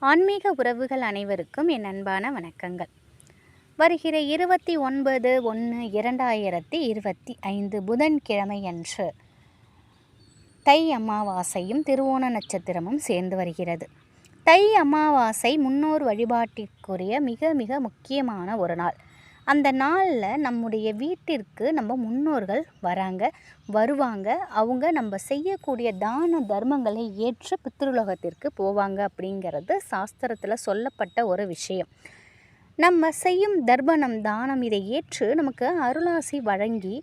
ஆன்மீக உறவுகள் அனைவருக்கும் என் அன்பான வணக்கங்கள். வருகிற இருபத்தி ஒன்பது ஒன்று இரண்டாயிரத்தி இருபத்தி ஐந்து புதன்கிழமை அன்று தை அமாவாசையும் திருவோண நட்சத்திரமும் சேர்ந்து வருகிறது. தை அமாவாசை முன்னோர் வழிபாட்டிற்குரிய மிக மிக முக்கியமான ஒரு நாள். அந்த நாளில் நம்முடைய வீட்டிற்கு நம்ம முன்னோர்கள் வராங்க வருவாங்க. அவங்க நம்ம செய்யக்கூடிய தான தர்மங்களை ஏற்று பித்ருலோகத்திற்கு போவாங்க அப்படிங்கிறது சாஸ்திரத்தில் சொல்லப்பட்ட ஒரு விஷயம். நம்ம செய்யும் தர்ப்பணம் தானம் இதை ஏற்று நமக்கு அருளாசி வழங்கி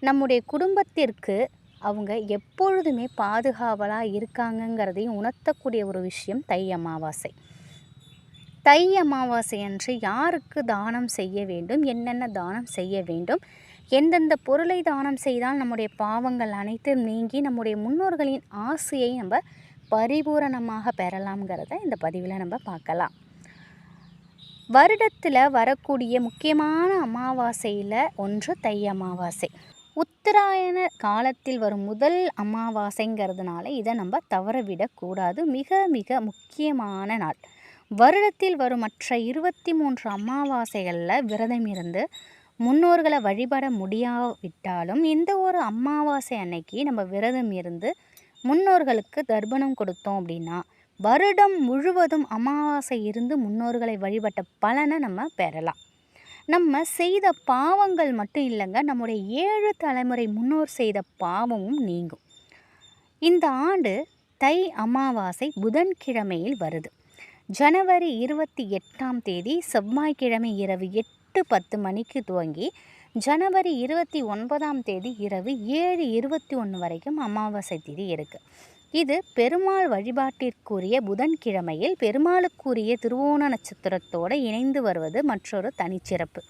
நம்முடைய குடும்பத்திற்கு அவங்க எப்பொழுதுமே பாதுகாவலாக இருக்காங்கங்கிறதையும் உணர்த்தக்கூடிய ஒரு விஷயம் தை அமாவாசை. தை அமாவாசை அன்று யாருக்கு தானம் செய்ய வேண்டும்? என்னென்ன தானம் செய்ய வேண்டும்? எந்தெந்த பொருளை தானம் செய்தால் நம்முடைய பாவங்கள் அனைத்தும் நீங்கி நம்முடைய முன்னோர்களின் ஆசையை நம்ம பரிபூரணமாக பெறலாம்ங்கிறத இந்த பதிவில் நம்ம பார்க்கலாம். வருடத்தில் வரக்கூடிய முக்கியமான அமாவாசையில் ஒன்று தை அமாவாசை. உத்தராயண காலத்தில் வரும் முதல் அமாவாசைங்கிறதுனால இதை நம்ம தவறவிடக்கூடாது. மிக மிக முக்கியமான நாள். வருடத்தில் வரும் மற்ற இருபத்தி மூன்று அமாவாசைகளில் விரதம் இருந்து முன்னோர்களை வழிபட முடியாவிட்டாலும் இந்த ஒரு அமாவாசை அன்னைக்கு நம்ம விரதம் இருந்து முன்னோர்களுக்கு தர்ப்பணம் கொடுத்தோம் அப்படின்னா வருடம் முழுவதும் அமாவாசை இருந்து முன்னோர்களை வழிபட்ட பலனை நம்ம பெறலாம். நம்ம செய்த பாவங்கள் மட்டும் இல்லைங்க நம்முடைய ஏழு தலைமுறை முன்னோர் செய்த பாவமும் நீங்கும். இந்த ஆண்டு தை அமாவாசை புதன்கிழமையில் வருது. ஜனவரி இருபத்தி எட்டாம் தேதி செவ்வாய்க்கிழமை இரவு எட்டு பத்து மணிக்கு துவங்கி ஜனவரி இருபத்தி ஒன்பதாம் தேதி இரவு ஏழு இருபத்தி ஒன்று வரைக்கும் அமாவாசை திதி இருக்குது இது பெருமாள் வழிபாட்டிற்குரிய புதன்கிழமையில் பெருமாளுக்குரிய திருவோண நட்சத்திரத்தோடு இணைந்து வருவது மற்றொரு தனிச்சிறப்பு.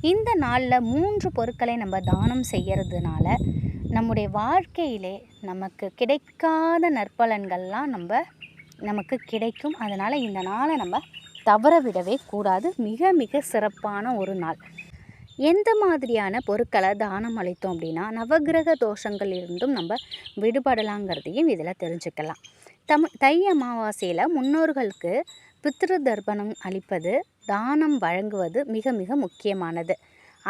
இந்த நாளில் மூன்று பொருட்களை நம்ம தானம் செய்கிறதுனால நம்முடைய வாழ்க்கையிலே நமக்கு கிடைக்காத நற்பலன்கள்லாம் நம்ம நமக்கு கிடைக்கும். அதனால் இந்த நாளை நம்ம தவற விடவே கூடாது. மிக மிக சிறப்பான ஒரு நாள். எந்த மாதிரியான பொருட்களை தானம் அளித்தோம் அப்படின்னா நவகிரக தோஷங்கள் இருந்தும் நம்ம விடுபடலாங்கிறதையும் இதில் தெரிஞ்சுக்கலாம். தம் தை அமாவாசையில் முன்னோர்களுக்கு பித்ரு தர்ப்பணம் அளிப்பது தானம் வழங்குவது மிக மிக முக்கியமானது.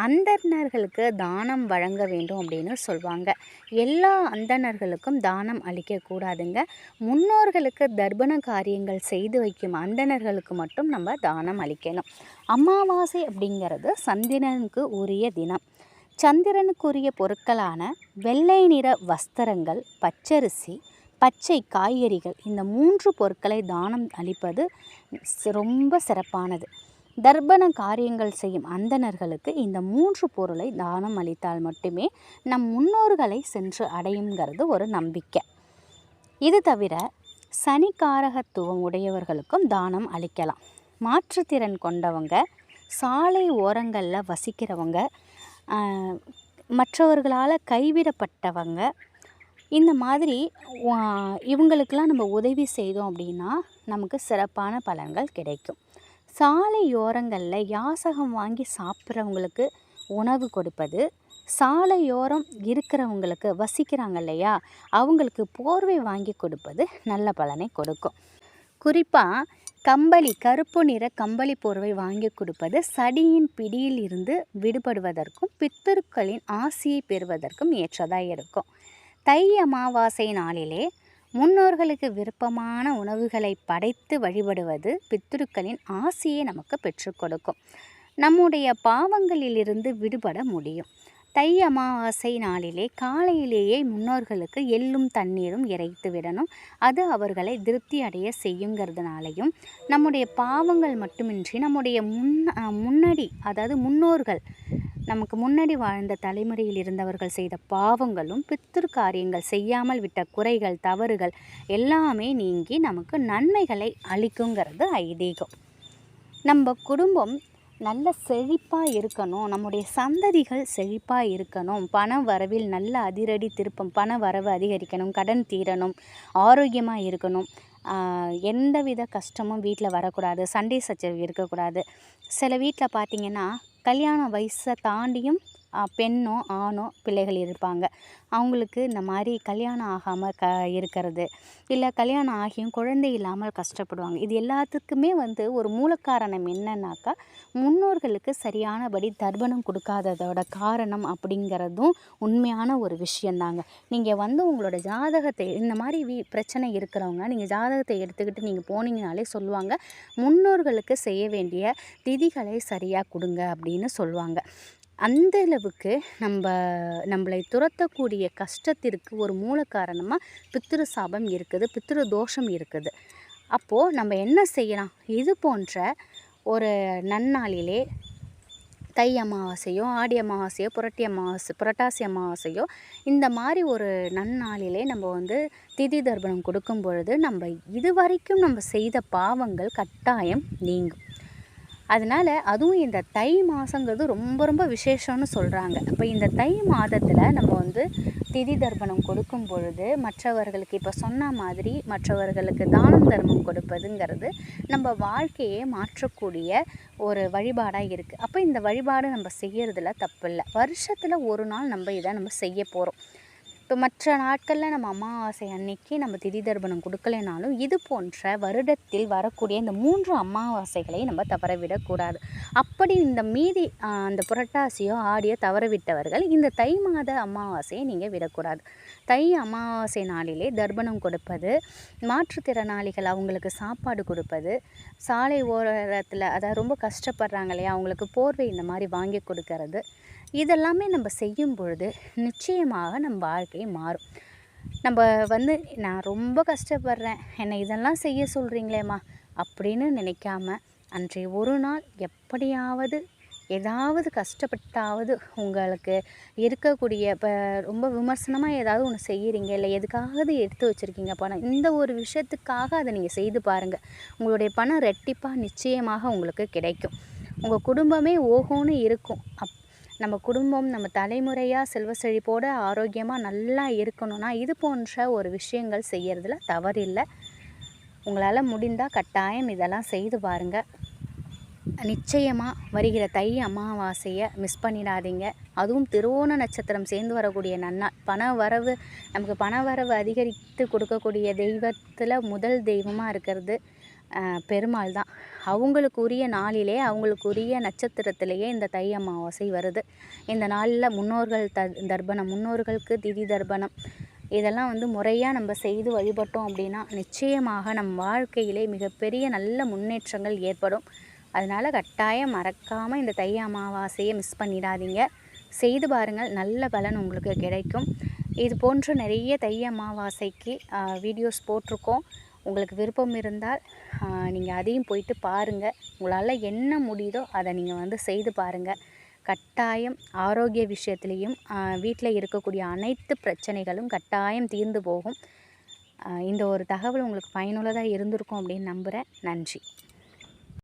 அந்தணர்களுக்கு தானம் வழங்க வேண்டும் அப்படின்னு சொல்லுவாங்க எல்லா அந்தணர்களுக்கும் தானம் அளிக்கக்கூடாதுங்க. முன்னோர்களுக்கு தர்ப்பண காரியங்கள் செய்து வைக்கும் அந்தணர்களுக்கு மட்டும் நம்ம தானம் அளிக்கணும். அமாவாசை அப்படிங்கிறது சந்திரனுக்கு உரிய தினம். சந்திரனுக்குரிய பொருட்களான வெள்ளை நிற வஸ்திரங்கள் பச்சரிசி பச்சை காய்கறிகள் இந்த மூன்று பொருட்களை தானம் அளிப்பது ரொம்ப சிறப்பானது. தர்ப்பண காரியங்கள் செய்யும் அந்தணர்களுக்கு இந்த மூன்று பொருளை தானம் அளித்தால் மட்டுமே நம் முன்னோர்களை சென்று அடையுங்கிறது ஒரு நம்பிக்கை. இது தவிர சனிக்காரகத்துவம் உடையவர்களுக்கும் தானம் அளிக்கலாம். மாற்றுத்திறன் கொண்டவங்க சாலை ஓரங்களில் வசிக்கிறவங்க மற்றவர்களால் கைவிடப்பட்டவங்க இந்த மாதிரி இவங்களுக்கெல்லாம் நம்ம உதவி செய்தோம் அப்படின்னா நமக்கு சிறப்பான பலன்கள் கிடைக்கும். சாலையோரங்களில் யாசகம் வாங்கி சாப்பிட்றவங்களுக்கு உணவு கொடுப்பது சாலையோரம் இருக்கிறவங்களுக்கு வசிக்கிறாங்க இல்லையா அவங்களுக்கு போர்வை வாங்கி கொடுப்பது நல்ல பலனை கொடுக்கும். குறிப்பாக கம்பளி கருப்பு நிற கம்பளி போர்வை வாங்கி கொடுப்பது சடியின் பிடியில் இருந்து விடுபடுவதற்கும் பித்தருக்களின் ஆசியை பெறுவதற்கும் ஏற்றதாக இருக்கும். தை அமாவாசை நாளிலே முன்னோர்களுக்கு விருப்பமான உணவுகளை படைத்து வழிபடுவது பித்ருக்களின் ஆசையை நமக்கு பெற்றுக் கொடுக்கும். நம்முடைய பாவங்களிலிருந்து விடுபட முடியும். தை அமாவாசை நாளிலே காலையிலேயே முன்னோர்களுக்கு எள்ளும் தண்ணீரும் இறைத்து விடணும். அது அவர்களை திருப்தி அடைய செய்யுங்கிறதுனாலையும் நம்முடைய பாவங்கள் மட்டுமின்றி நம்முடைய முன் முன்னாடி அதாவது முன்னோர்கள் நமக்கு முன்னாடி வாழ்ந்த தலைமுறையில் இருந்தவர்கள் செய்த பாவங்களும் பித்திரு காரியங்கள் செய்யாமல் விட்ட குறைகள் தவறுகள் எல்லாமே நீங்கி நமக்கு நன்மைகளை அளிக்குங்கிறது ஐதீகம். நம்ம குடும்பம் நல்ல செழிப்பாக இருக்கணும். நம்முடைய சந்ததிகள் செழிப்பாக இருக்கணும். பண வரவில் நல்ல அதிரடி திருப்பம் பண வரவு அதிகரிக்கணும் கடன் தீரணும் ஆரோக்கியமாக இருக்கணும். எந்த வித கஷ்டமும் வீட்டில் வரக்கூடாது சண்டை சச்சரவு இருக்கக்கூடாது. சில வீட்டில் பார்த்திங்கன்னா கல்யாண வயசை தாண்டியும் பெண்ணோ ஆணோ பிள்ளைகள் இருப்பாங்க. அவங்களுக்கு இந்த மாதிரி கல்யாணம் ஆகாமல் க இருக்கிறது. இல்லை கல்யாணம் ஆகியும் குழந்தை இல்லாமல் கஷ்டப்படுவாங்க. இது எல்லாத்துக்குமே வந்து ஒரு மூலக்காரணம் என்னன்னாக்கா முன்னோர்களுக்கு சரியானபடி தர்ப்பணம் கொடுக்காததோட காரணம் அப்படிங்கிறதும் உண்மையான ஒரு விஷயந்தாங்க. நீங்கள் வந்து உங்களோட ஜாதகத்தை இந்த மாதிரி வீ பிரச்சனை இருக்கிறவங்க நீங்கள் ஜாதகத்தை எடுத்துக்கிட்டு நீங்கள் போனீங்கனாலே சொல்லுவாங்க முன்னோர்களுக்கு செய்ய வேண்டிய திதிகளை சரியாக கொடுங்க அப்படின்னு சொல்லுவாங்க. அந்த அளவுக்கு நம்ம நம்மளை துரத்தக்கூடிய கஷ்டத்திற்கு ஒரு மூல காரணமாக பித்திரு சாபம் இருக்குது பித்திரு தோஷம் இருக்குது. அப்போது நம்ம என்ன செய்யலாம்? இது போன்ற ஒரு நன்னாளிலே தை அமாவாசையோ ஆடி அமாவாசையோ புரட்டி அமாவாசை புரட்டாசி அமாவாசையோ இந்த மாதிரி ஒரு நன்னாளிலே நம்ம வந்து திதி தர்ப்பணம் கொடுக்கும் பொழுது நம்ம இது வரைக்கும் நம்ம செய்த பாவங்கள் கட்டாயம் நீங்கும். அதனால் அதுவும் இந்த தை மாதங்கிறது ரொம்ப ரொம்ப விசேஷம்னு சொல்கிறாங்க இப்போ இந்த தை மாதத்தில் நம்ம வந்து திதி தர்ப்பணம் கொடுக்கும் பொழுது மற்றவர்களுக்கு இப்போ சொன்ன மாதிரி மற்றவர்களுக்கு தானம் தர்மம் கொடுப்பதுங்கிறது நம்ம வாழ்க்கையே மாற்றக்கூடிய ஒரு வழிபாடாக இருக்குது அப்போ இந்த வழிபாடு நம்ம செய்கிறதுல தப்பு இல்லை வருஷத்தில் ஒரு நாள் நம்ம இதை நம்ம செய்ய போகிறோம் இப்போ மற்ற நாட்களில் நம்ம அமாவாசை அன்னைக்கு நம்ம திதி தர்ப்பணம் கொடுக்கலைனாலும் இது போன்ற வருடத்தில் வரக்கூடிய இந்த மூன்று அமாவாசைகளை நம்ம தவற விடக்கூடாது அப்படி இந்த மீதி அந்த புரட்டாசியோ ஆடியோ தவறவிட்டவர்கள் இந்த தை மாத அமாவாசையை நீங்கள் விடக்கூடாது. தை அமாவாசை நாளிலே தர்ப்பணம் கொடுப்பது மாற்றுத்திறனாளிகள் அவங்களுக்கு சாப்பாடு கொடுப்பது சாலை ஓரத்தில் அதாவது ரொம்ப கஷ்டப்படுறாங்க இல்லையா அவங்களுக்கு போர்வை இந்த மாதிரி வாங்கி கொடுக்கறது இதெல்லாமே நம்ம செய்யும் பொழுது நிச்சயமாக நம்ம வாழ்க்கை மாறும். நம்ம வந்து நான் ரொம்ப கஷ்டப்படுறேன். என்னை இதெல்லாம் செய்ய சொல்கிறீங்களேம்மா அப்படின்னு நினைக்காம அன்றைய ஒரு நாள் எப்படியாவது ஏதாவது கஷ்டப்பட்டாவது உங்களுக்கு இருக்கக்கூடிய இப்போ ரொம்ப விமர்சனமாக ஏதாவது ஒன்று செய்கிறீங்க இல்லை எதுக்காவது எடுத்து வச்சுருக்கீங்க பணம் இந்த ஒரு விஷயத்துக்காக அதை நீங்கள் செய்து பாருங்கள் உங்களுடைய பணம் ரெட்டிப்பாக நிச்சயமாக உங்களுக்கு கிடைக்கும். உங்கள் குடும்பமே ஓகோன்னு இருக்கும். அப் நம்ம குடும்பம் நம்ம தலைமுறையாக செல்வ செழிப்போடு ஆரோக்கியமாக நல்லா இருக்கணும்னா இது போன்ற ஒரு விஷயங்கள் செய்கிறதுல தவறில்லை. உங்களால் முடிந்தால் கட்டாயம் இதெல்லாம் செய்து பாருங்கள் நிச்சயமாக வருகிற தை அமாவாசையை மிஸ் பண்ணிடாதீங்க. அதுவும் திருவோண நட்சத்திரம் சேர்ந்து வரக்கூடிய நன்னாள். பண வரவு நமக்கு பண வரவு அதிகரித்து கொடுக்கக்கூடிய தெய்வத்தில் முதல் தெய்வமாக இருக்கிறது. பெருமாள் தான். அவங்களுக்கு உரிய நாளிலே அவங்களுக்குரிய நட்சத்திரத்திலேயே இந்த தை அமாவாசை வருது. இந்த நாளில் முன்னோர்கள் த தர்ப்பணம் முன்னோர்களுக்கு திதி தர்ப்பணம் இதெல்லாம் வந்து முறையாக நம்ம செய்து வழிபட்டோம் அப்படின்னா நிச்சயமாக நம் வாழ்க்கையிலே மிகப்பெரிய நல்ல முன்னேற்றங்கள் ஏற்படும். அதனால் கட்டாயம் மறக்காமல் இந்த தை அமாவாசையை மிஸ் பண்ணிடாதீங்க. செய்து பாருங்கள் நல்ல பலன் உங்களுக்கு கிடைக்கும். இது போன்ற நிறைய தை அமாவாசைக்கு வீடியோஸ் போட்டிருக்கோம். உங்களுக்கு விருப்பம் இருந்தால் நீங்கள் அதையும் போயிட்டு பாருங்கள் உங்களால் என்ன முடியுதோ அதை நீங்கள் வந்து செய்து பாருங்கள் கட்டாயம் ஆரோக்கிய விஷயத்துலேயும் வீட்டில் இருக்கக்கூடிய அனைத்து பிரச்சனைகளும் கட்டாயம் தீர்ந்து போகும். இந்த ஒரு தகவல் உங்களுக்கு பயனுள்ளதாக இருந்திருக்கும் அப்படின்னு நம்புகிறேன் நன்றி.